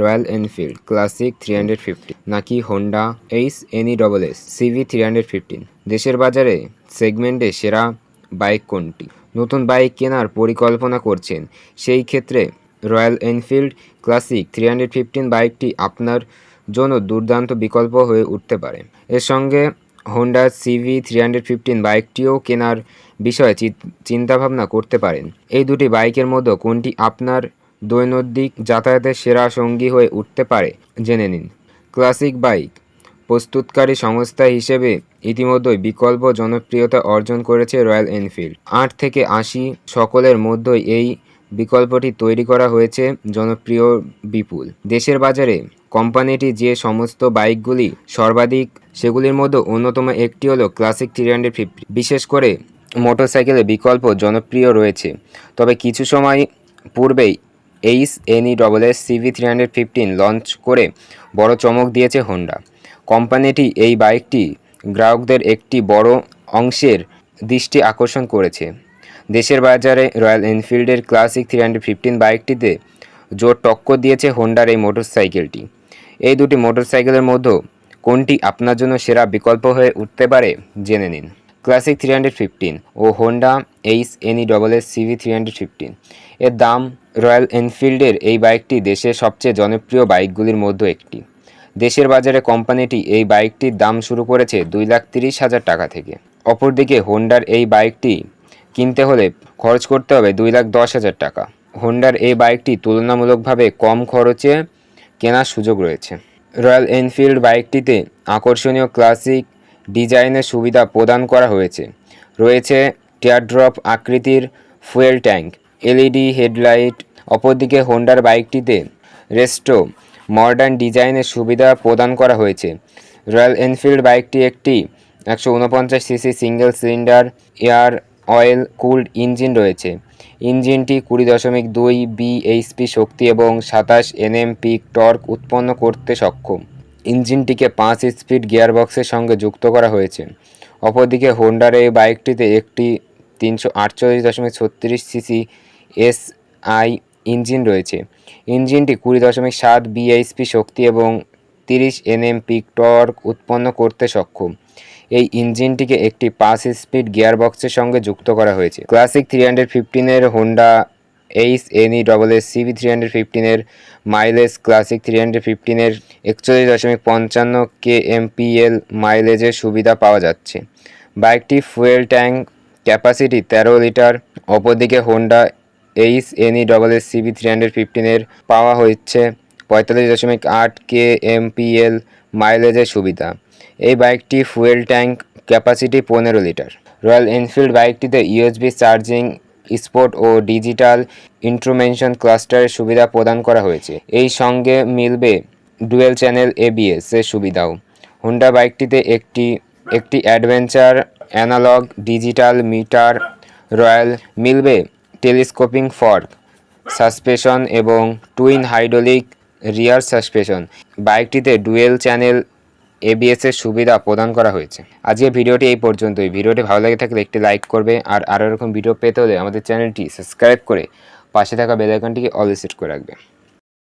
Royal Enfield, classic three hundred fifty, নাকি Honda H N E double S, CB three hundred fifteen দেশের বাজারে সেগমেন্টে সেরা bike কোনটি? নতুন বাইক কেনার পরিকল্পনা করছেন, সেই ক্ষেত্রে Royal Enfield classic three hundred fifteen বাইকটি আপনার জন্য দুর্দান্ত বিকল্প হয়ে উঠতে পারে। এর সঙ্গে Honda CB three hundred fifteen বাইকটিও কেনার বিষয়ে চিন্তাভাবনা করতে পারেন। এই দুটি বাইকের মধ্যে কোনটি আপনার দৈনন্দিন যাতায়াতের সেরা সঙ্গী হয়ে উঠতে পারে, জেনে নিন। ক্লাসিক বাইক, প্রস্তুতকারী সংস্থা হিসেবে ইতিমধ্যেই বিকল্প জনপ্রিয়তা অর্জন করেছে রয়্যাল এনফিল্ড। আট থেকে আশি সকলের মধ্যেই এই বিকল্পটি তৈরি করা হয়েছে জনপ্রিয় বিপুল। দেশের বাজারে কোম্পানিটি যে সমস্ত বাইকগুলি সর্বাধিক, সেগুলির মধ্যে অন্যতম একটি হলো ক্লাসিক থ্রি হান্ড্রেড ফিফটি। বিশেষ করে মোটরসাইকেলের বিকল্প জনপ্রিয় রয়েছে। তবে কিছু সময় পূর্বেই H N E double S CB three hundred fifteen launch করে বড় চমক দিয়েছে হোন্ডা কোম্পানিটি এই বাইকটি গ্রাহকদের একটি বড় অংশের দৃষ্টি আকর্ষণ করেছে। দেশের বাজারে রয়্যাল এনফিল্ডের ক্লাসিক থ্রি হান্ড্রেড ফিফটিন বাইকটিতে জোর টক্কর দিয়েছে হোন্ডার এই মোটরসাইকেলটি এই দুটি মোটরসাইকেলের মধ্যে কোনটি আপনার জন্য সেরা বিকল্প হয়ে উঠতে পারে, জেনে নিন। ক্লাসিক থ্রি হান্ড্রেড ফিফটিন ও Honda H N E double S CB three hundred fifteen এর দাম রয়্যাল এনফিল্ডের এই বাইকটি দেশের সবচেয়ে জনপ্রিয় বাইকগুলির মধ্যে একটি। দেশের বাজারে কোম্পানিটি এই বাইকটির দাম শুরু করেছে দুই লাখ তিরিশ হাজার টাকা থেকে। অপরদিকে হোন্ডার এই বাইকটি কিনতে হলে খরচ করতে হবে দুই লাখ দশ হাজার টাকা। হোন্ডার এই বাইকটি তুলনামূলকভাবে কম খরচে কেনার সুযোগ রয়েছে। রয়্যাল এনফিল্ড বাইকটিতে আকর্ষণীয় ক্লাসিক ডিজাইনের সুবিধা প্রদান করা হয়েছে। রয়েছে টিয়ারড্রপ আকৃতির ফুয়েল ট্যাঙ্ক, এলইডি হেডলাইট, অপরদিকে হোন্ডার বাইকটিতে রেস্টো মডার্ন ডিজাইনের সুবিধা প্রদান করা হয়েছে। রয়্যাল এনফিল্ড বাইকটি একটি একশো উনপঞ্চাশ CC single cylinder, air, oil, cooled engine রয়েছে। ইঞ্জিনটি কুড়ি দশমিক দুই বিএইচপি শক্তি এবং সাতাশ এনএম পিক টর্ক উৎপন্ন করতে সক্ষম। ইঞ্জিনটিকে পাঁচ স্পিড গিয়ারবক্সের সঙ্গে যুক্ত করা হয়েছে। অপরদিকে হোন্ডার এই বাইকটিতে একটি তিনশো আটচল্লিশ দশমিক ছত্রিশ সিসি এস আই ইঞ্জিন রয়েছে। ইঞ্জিনটি কুড়ি দশমিক সাত বিএইচপি শক্তি এবং তিরিশ এনএম পিক টর্ক উৎপন্ন করতে সক্ষম। এই ইঞ্জিনটিকে একটি পাঁচ স্পিড গিয়ারবক্সের সঙ্গে যুক্ত করা হয়েছে। Classic three hundred ফিফটিনের Honda H N E double S CB three hundred ফিফটিনের mileage classic three hundred ফিফটিনের একচল্লিশ দশমিক পঞ্চান্ন কে এমপিএল মাইলেজের সুবিধা পাওয়া যাচ্ছে। বাইকটি ফুয়েল ট্যাঙ্ক ক্যাপাসিটি তেরো লিটার অপরদিকে Honda H N E double S CB three hundred ফিফটিনের পাওয়া হচ্ছে পঁয়তাল্লিশ দশমিক আট কে এমপিএল মাইলেজের সুবিধা। এই বাইকটি ফুয়েল ট্যাঙ্ক ক্যাপাসিটি পনেরো লিটার রয়্যাল এনফিল্ড বাইকটিতে ইউএসবি চার্জিং স্পোর্ট ও ডিজিটাল ইন্ট্রোমেনশন ক্লাস্টারের সুবিধা প্রদান করা হয়েছে। এই সঙ্গে মিলবে ডুয়েল চ্যানেল এবিএস এর সুবিধাও। হোন্ডা বাইকটিতে একটি একটি adventure, analog, digital meter, royal, মিলবে টেলিস্কোপিং ফর্ক সাসপেশন এবং টুইন হাইড্রোলিক রিয়ার সাসপেশন বাইকটিতে ডুয়েল চ্যানেল এবিএস এর সুবিধা প্রদান করা হয়েছে। আজকে ভিডিওটি এই পর্যন্তই। ভিডিওটি ভালো লাগে থাকলে একটি লাইক করবে আর আরও এরকম ভিডিও পেতে হলে আমাদের চ্যানেলটি সাবস্ক্রাইব করে পাশে থাকা বেলাইকনটিকে অল সেট করে রাখবে।